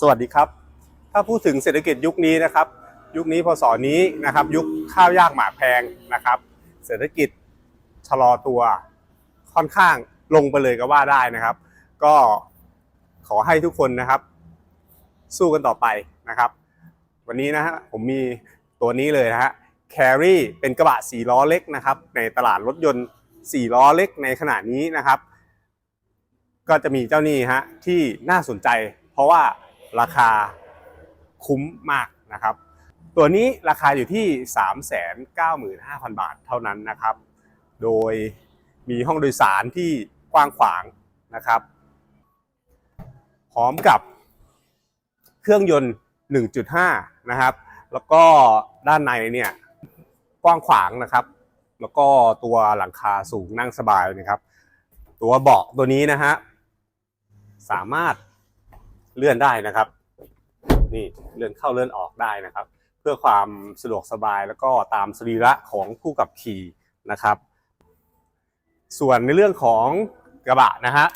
สวัสดีครับ ถ้าพูดถึงเศรษฐกิจยุคนี้นะครับ ยุคนี้พศนี้นะครับ ยุคข้าวยากหมากแพงนะครับ เศรษฐกิจชะลอตัวค่อนข้างลงไปเลยก็ว่าได้นะครับ ก็ขอให้ทุกคนนะครับ สู้กันต่อไปนะครับ วันนี้นะฮะผมมีตัวนี้เลยนะฮะแครี่เป็นกระบะสี่ล้อเล็กนะครับ ในตลาดรถยนต์สี่ล้อเล็กในขณะนี้นะครับ ก็จะมีเจ้านี้ฮะที่น่าสนใจ เพราะว่า ราคาคุ้มมากนะครับ ตัวนี้ราคาอยู่ที่ 395,000 บาทเท่านั้นนะครับ โดยมีห้องโดยสารที่กว้างขวางนะครับ พร้อมกับเครื่องยนต์ 1.5 นะครับ แล้วก็ด้านในเนี่ยกว้างขวางนะครับ แล้วก็ตัวหลังคาสูงนั่งสบายนะครับ ตัวเบาะตัวนี้นะฮะสามารถ เลื่อนได้นะครับ นี่เลื่อนเข้าเลื่อนออกได้นะครับ เพื่อความสะดวกสบายแล้วก็ตามสรีระของผู้ขับขี่นะครับ ส่วนในเรื่องของกระบะนะฮะ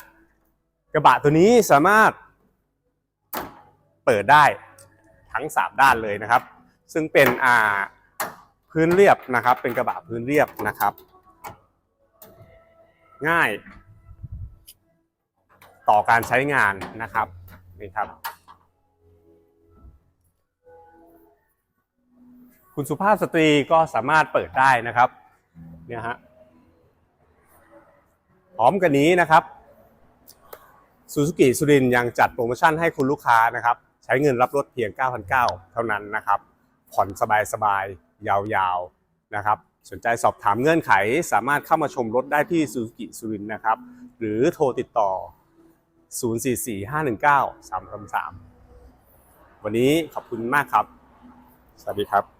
กระบะตัวนี้สามารถเปิดได้ทั้ง 3 ด้านเลยนะครับ ซึ่งเป็นอ่าพื้นเรียบนะครับ เป็นกระบะพื้นเรียบนะครับ ง่าย ต่อการใช้งานนะครับ นี่ครับ คุณสุภาพสตรีก็สามารถเปิดได้นะครับ เนี่ยฮะพร้อมกันนี้นะครับซูซูกิสุรินยังจัดโปรโมชั่นให้คุณลูกค้านะครับ ใช้เงินรับรถเพียง 9,900 เท่านั้นนะครับ ผ่อนสบายๆ ยาวๆ นะครับ สนใจสอบถามเงื่อนไขสามารถเข้ามาชมรถได้ที่ซูซูกิสุรินนะครับ หรือโทรติดต่อ 044 519 333 วันนี้ขอบคุณมากครับ สวัสดีครับ